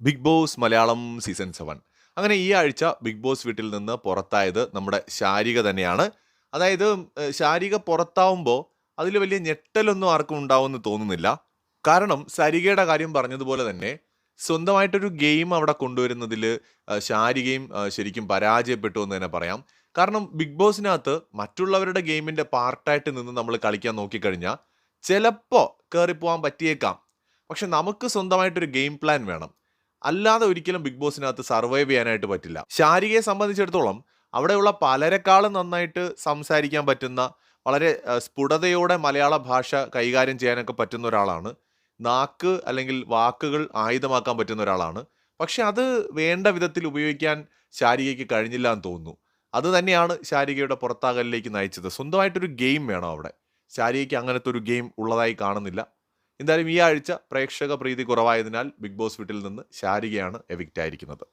Big boss Malayalam season seven. അങ്ങനെ ഈ ആഴ്ച ബിഗ് ബോസ് വീട്ടിൽ നിന്ന് പുറത്തായത് നമ്മുടെ ശാരിക തന്നെയാണ്. അതായത് ശാരിക പുറത്താവുമ്പോൾ അതിൽ വലിയ ഞെട്ടലൊന്നും ആർക്കും ഉണ്ടാവുമെന്ന് തോന്നുന്നില്ല. കാരണം സരികയുടെ കാര്യം പറഞ്ഞതുപോലെ തന്നെ സ്വന്തമായിട്ടൊരു ഗെയിം അവിടെ കൊണ്ടുവരുന്നതിൽ ശാരികയും ശരിക്കും പരാജയപ്പെട്ടു എന്ന് തന്നെ പറയാം. കാരണം ബിഗ് ബോസിനകത്ത് മറ്റുള്ളവരുടെ ഗെയിമിന്റെ പാർട്ടായിട്ട് നിന്ന് നമ്മൾ കളിക്കാൻ നോക്കിക്കഴിഞ്ഞാൽ ചിലപ്പോൾ കയറിപ്പോവാൻ പറ്റിയേക്കാം. പക്ഷെ നമുക്ക് സ്വന്തമായിട്ടൊരു ഗെയിം പ്ലാൻ വേണം. അല്ലാതെ ഒരിക്കലും ബിഗ് ബോസിനകത്ത് സർവൈവ് ചെയ്യാനായിട്ട് പറ്റില്ല. ശാരികയെ സംബന്ധിച്ചിടത്തോളം അവിടെയുള്ള പലരെക്കാളും നന്നായിട്ട് സംസാരിക്കാൻ പറ്റുന്ന വളരെ സ്ഫുടതയോടെ മലയാള ഭാഷ കൈകാര്യം ചെയ്യാനൊക്കെ പറ്റുന്ന ഒരാളാണ്. നാക്ക് അല്ലെങ്കിൽ വാക്കുകൾ ആയുധമാക്കാൻ പറ്റുന്ന ഒരാളാണ്. പക്ഷെ അത് വേണ്ട വിധത്തിൽ ഉപയോഗിക്കാൻ ശാരികയ്ക്ക് കഴിഞ്ഞില്ല എന്ന് തോന്നുന്നു. അത് തന്നെയാണ് ശാരികയുടെ പുറത്താകലിലേക്ക് നയിച്ചത്. സ്വന്തമായിട്ടൊരു ഗെയിം വേണം അവിടെ. ശാരികയ്ക്ക് അങ്ങനത്തെ ഒരു ഗെയിം ഉള്ളതായി കാണുന്നില്ല. എന്തായാലും ഈ ആഴ്ച പ്രേക്ഷക പ്രീതി കുറവായതിനാൽ ബിഗ് ബോസ് വീട്ടിൽ നിന്ന് ശാരികയാണ് എവിക്റ്റ് ആയിരിക്കുന്നത്.